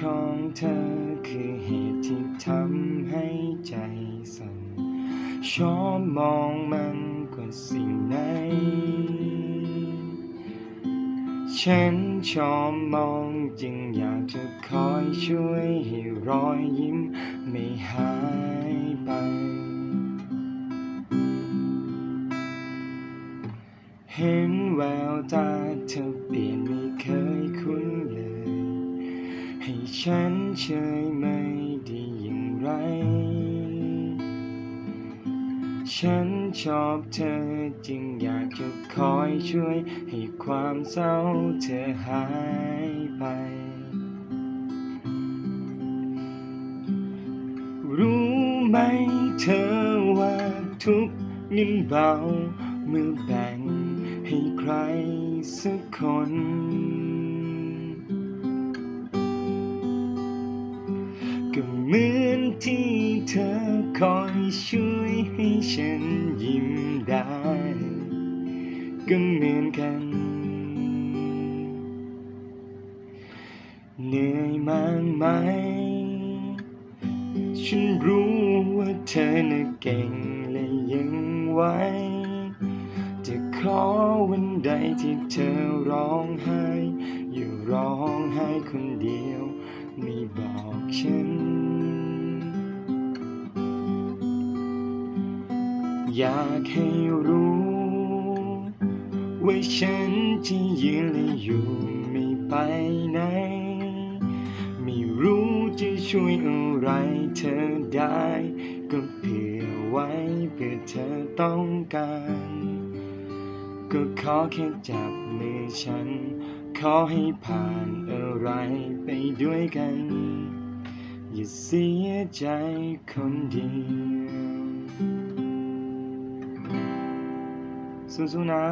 ของเธอคือเหตุที่ทำให้ใจสั่น ชอบมองมันกว่าสิ่งไหน ฉันชอบมองจึงอยากจะคอยช่วยให้รอยยิ้มไม่หายไป เห็นแววตาเธอเปลี่ยนไม่เคยคุย ฉันเฉยไม่ได้อย่างไร ฉันชอบเธอจึงอยากจะคอยช่วยให้ความเศร้าเธอหายไป รู้ไหมเธอว่าทุกเงินเบาเมื่อแบ่งให้ใครสักคน เหมือนที่เธอคอยช่วยให้ฉันยิ้มได้ ก็เหมือนกัน เหนื่อยมากไหม ฉันรู้ว่าเธอน่ะเก่งและยังไหวจะขอวันใดที่เธอร้องไห้ อยู่ร้องไห้คนเดียว ไม่บอกฉัน อยากให้รู้ ว่าฉันที่ยืนและอยู่ไม่ไปไหน ไม่รู้จะช่วยอะไรเธอได้ ก็เผื่อไว้เพื่อเธอต้องการ ก็ขอแค่จับมือฉัน ขอให้ผ่านอะไรไปด้วยกัน อย่าเสียใจคนเดียว สู้ๆนะ